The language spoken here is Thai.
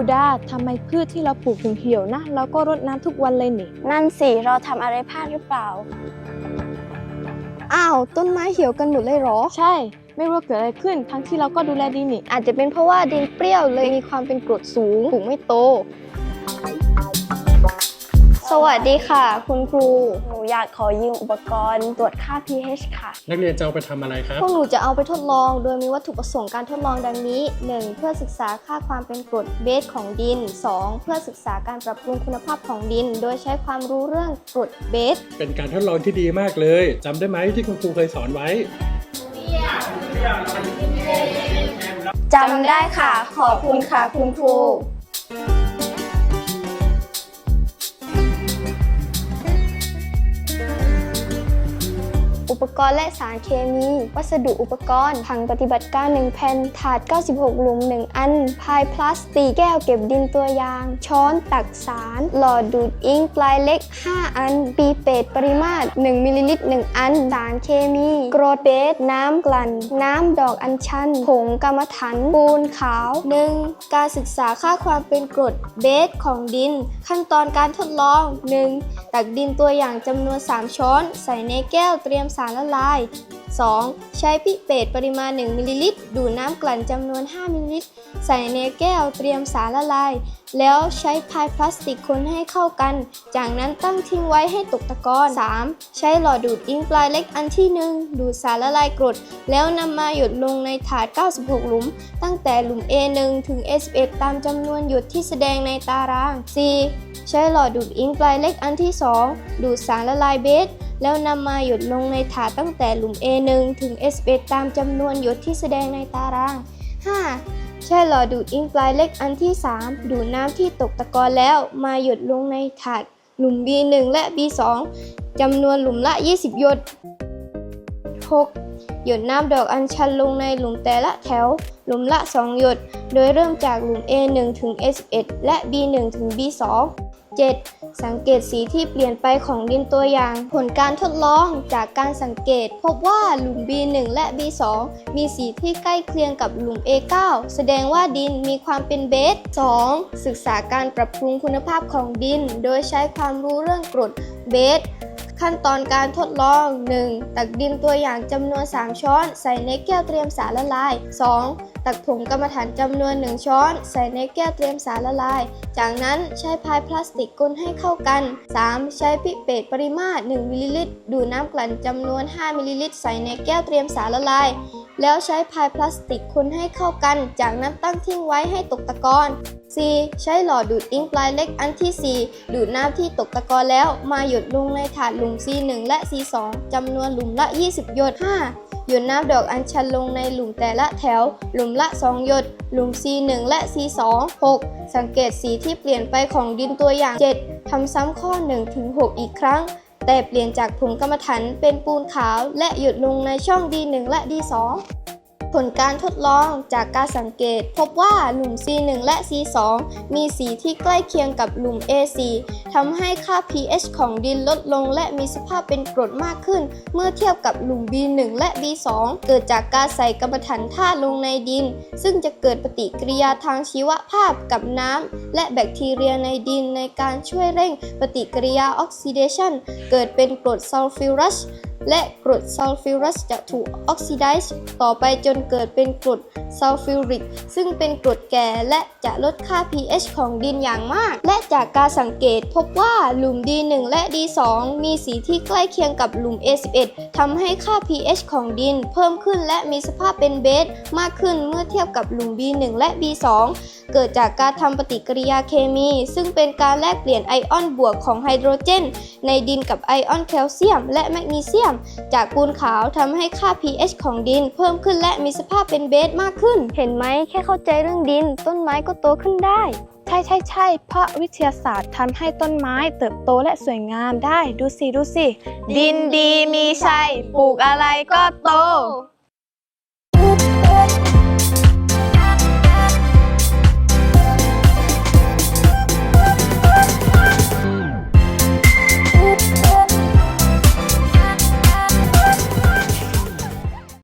รูดาทำไมพืชที่เราปลูกถึงเหี่ยวนะเราก็รดน้ำทุกวันเลยนี่ นั่นสิ เราทำอะไรพลาดหรือเปล่า อ้าว ต้นไม้เหี่ยวกันหมดเลยเหรอ ใช่ ไม่รู้ว่าเกิดอะไรขึ้น ทั้งที่เราก็ดูแลดีนี่ อาจจะเป็นเพราะว่าดินเปรี้ยวเลยมีความเป็นกรดสูงปลูกไม่โต สวัสดีค่ะ คุณครู หนูอยากขอยืมอุปกรณ์ตรวจค่า pH ค่ะ นักเรียนจะเอาไปทำอะไรครับ พวกหนูจะเอาไปทดลอง โดยมีวัตถุประสงค์การทดลองดังนี้ 1. เพื่อศึกษาค่าความเป็นกรดเบสของดิน 2. เพื่อศึกษาการปรับปรุงคุณภาพของดิน โดยใช้ความรู้เรื่องกรดเบส เป็นการทดลองที่ดีมากเลยจำได้ไหมที่คุณครูเคยสอนไว้ จำได้ค่ะ ขอบคุณค่ะ คุณครู ปกรณ์และสารเคมี วัสดุอุปกรณ์ ถังปฏิบัติการ 1 แผ่น ถาด 96 หลุม 1 อัน พายพลาสติก แก้วเก็บดินตัวอย่าง ช้อนตักสาร หลอดดูดอิงปลายเล็ก 5 อัน ปีเป็ดปริมาตร 1 มิลลิลิตร 1 อัน สารเคมีกรดเบส น้ำกลั่น น้ำดอกอัญชัน ผงกรรมฐานปูนขาว 1. การศึกษาค่าความเป็นกรดเบสของดิน ขั้นตอนการทดลอง 1. ตักดินตัวอย่างจำนวน 3 ช้อน ใส่ในแก้วเตรียมสารารละลาย 2. ใช้พิเปตปริมาณ 1 มิลลิลิตร ดูดน้ำกลั่นจำนวน 5 มิลลิลิตร ใส่ในแก้วเตรียมสารละลาย แล้วใช้พายพลาสติกคนให้เข้ากัน จากนั้นตั้งทิ้งไว้ให้ตกตะกอน 3. ใช้หลอดดูดอิงปลายเล็กอันที่ 1 ดูดสารละลายกรด แล้วนำมาหยดลงในถาด 96 หลุม ตั้งแต่หลุม A1 ถึง A11 ตามจำนวนหยดที่แสดงในตาราง 4. ใช้หลอดดูดอิงปลายเล็กอันที่ 2 ดูดสารละลายเบส แล้วนำมาหยดลงในถาดตั้งแต่หลุม A1 ถึง S1 ตามจำนวนหยดที่แสดงในตาราง 5. ใช่หลอดดูดอิงปลายเล็กอันที่ 3 ดูดน้ำที่ตกตะกอนแล้วมาหยดลงในถาดหลุม B1 และ B2 จำนวนหลุมละ 20 หยด 6. หยดน้ำดอกอัญชันลงในหลุมแต่ละแถว หลุมละ 2 หยด โดยเริ่มจากหลุม A1 ถึง S11 และ B1 ถึง B2 7. สังเกตสีที่เปลี่ยนไปของดินตัวอย่าง ผลการทดลองจากการสังเกต พบว่าหลุม B1 และ B2 มีสีที่ใกล้เคียงกับหลุม A9 แสดงว่าดินมีความเป็นเบส 2. ศึกษาการปรับปรุงคุณภาพของดิน โดยใช้ความรู้เรื่องกรดเบส ขั้นตอนการทดลอง 1. ตักดินตัวอย่างจำนวน 3 ช้อน ใส่ในแก้วเตรียมสารละลาย 2. ตักผงกรรมฐานจำนวน1ช้อน ใส่ในแก้วเตรียมสารละลาย จากนั้นใช้พายพลาสติกกลให้เข้ากัน 3. ใช้พิเปตปริมาตร 1มิลลิลิตร ดูดน้ำกลั่นจำนวน 5มิลลิลิตร ใส่ในแก้วเตรียมสารละลาย แล้วใช้พายพลาสติกคนให้เข้ากัน จากนั้นตั้งทิ้งไว้ให้ตกตะกอน 4. ใช้หลอดดูดอิงปลายเล็กอันที่ 4 ดูดน้ำที่ตกตะกอนแล้ว มาหยดลงในถาดหลุม C1 และ C2 จำนวนหลุมละ 20 หยด 5. หยดน้ำดอกอัญชันลงในหลุมแต่ละแถว หลุมละ 2 หยด หลุม C1 และ C2 6. สังเกตสีที่เปลี่ยนไปของดินตัวอย่าง 7. ทำซ้ำข้อ1ถึง6อีกครั้ง แต่เปลี่ยนจากผงกรรมฐานเป็นปูนขาว และหยดลงในช่อง D1 และ D2 ผลการทดลองจากการสังเกต พบว่าหลุม C1 และ C2 มีสีที่ใกล้เคียงกับหลุม A4 ทำให้ค่า pH ของดินลดลง และมีสภาพเป็นกรดมากขึ้น เมื่อเทียบกับหลุม B1 และ B2 เกิดจากการใส่กรรมฐานธาตุลงในดิน ซึ่งจะเกิดปฏิกิริยาทางชีวภาพกับน้ำและแบคทีเรียในดินในการช่วยเร่งปฏิกิริยาออกซิเดชันเกิดเป็นกรดซัลฟิวรัสและกรดซัลฟิวรัสจะถูกออกซิไดซ์ต่อไปจนเกิดเป็นกรดซัลฟิวริก ซึ่งเป็นกรดแก่และจะลดค่า pH ของดินอย่างมาก และจากการสังเกตพบว่าหลุม D1 และ D2 มีสีที่ใกล้เคียงกับหลุม A11 ทำให้ค่า pH ของดินเพิ่มขึ้นและมีสภาพเป็นเบสมากขึ้นเมื่อเทียบกับหลุม B1 และ B2 เกิดจากการทำปฏิกิริยาเคมี ซึ่งเป็นการแลกเปลี่ยนไอออนบวกของไฮโดรเจน ในดินกับไอออนแคลเซียม และแมกนีเซียมมจากปูนขาวทำให้ค่า pH ของดิน เพิ่มขึ้นและมีสภาพเป็นเบสมากขึ้น เห็นไหมแค่เข้าใจเรื่องดิน ต้นไม้ก็โตขึ้นได้ ใช่ใช่ใช่เพราะวิทยาศาสตร์ทำให้ต้นไม้เติบโตและสวยงามได้ดูสิดูสิ ดินดีมีชัยปลูกอะไรก็โต